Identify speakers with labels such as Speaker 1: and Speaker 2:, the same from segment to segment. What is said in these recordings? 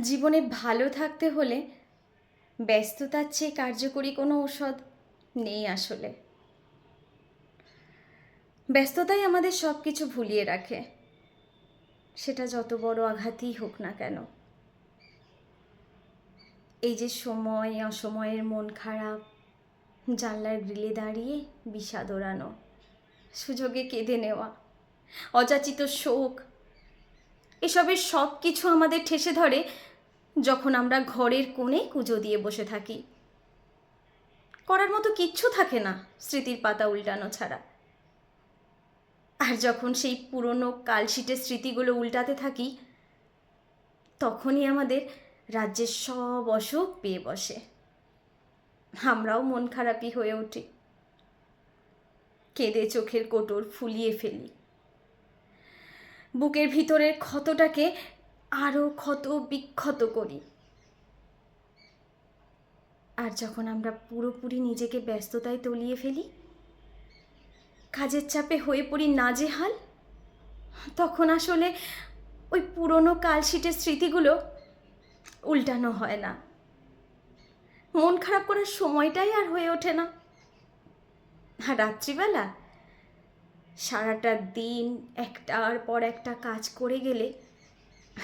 Speaker 1: জীবনে ভালো থাকতে হলে ব্যস্ততার চেয়ে কার্যকরী কোনো ঔষধ নেই আসলে। ব্যস্ততাই আমাদের সব কিছু ভুলিয়ে রাখে। সেটা যত বড় আঘাতই হোক না কেন। এই যে সময়, অসময়ের মন খারাপ, জানলার গ্রিলে দাঁড়িয়ে বিষাদ ওড়ানো, সুযোগে কেঁদে নেওয়া, অযাচিত শোক, এসবের সব কিছু আমাদের ঠেসে ধরে যখন আমরা ঘরের কোণে কুজো দিয়ে বসে থাকি। করার মতো কিচ্ছু থাকে না স্মৃতির পাতা উল্টানো ছাড়া। আর যখন সেই পুরনো কালশিটের স্মৃতিগুলো উল্টাতে থাকি, তখনই আমাদের রাজ্যের সব অসুখ পেয়ে বসে। আমরাও মন খারাপই হয়ে উঠি। কেঁদে চোখের কোটর ফুলিয়ে ফেলি। বুকের ভিতরের ক্ষতটাকে আরও ক্ষত বিক্ষত করি। আর যখন আমরা পুরোপুরি নিজেকে ব্যস্ততায় তলিয়ে ফেলি, কাজের চাপে হয়ে পড়ি নাজেহাল, তখন আসলে ওই পুরনো কালশিটের স্মৃতিগুলো উল্টানো হয় না। মন খারাপ করার সময়টাই আর হয়ে ওঠে না। আর রাত্রিবেলা সারাটা দিন একটার পর একটা কাজ করে গেলে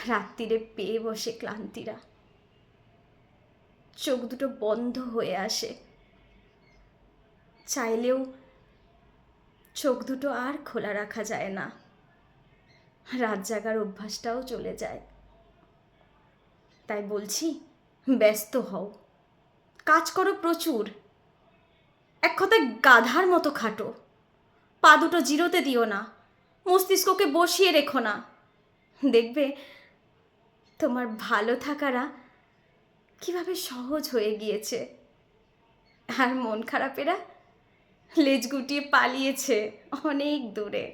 Speaker 1: রাত্রিরে পেয়ে বসে ক্লান্তিরা। চোখ দুটো বন্ধ হয়ে আসে। চাইলেও চোখ দুটো আর খোলা রাখা যায় না। রাত জাগার অভ্যাসটাও চলে যায়। তাই বলছি, ব্যস্ত হও। কাজ করো প্রচুর। এক কথায় গাধার মতো খাটো। পা দুটো জিরোতে দিও না। মস্তিষ্ককে বসিয়ে রেখো না। দেখবে তোমার ভালো থাকারা কীভাবে সহজ হয়ে গিয়েছে? আর মন খারাপেরা লেজ গুটিয়ে পালিয়েছে অনেক দূরে।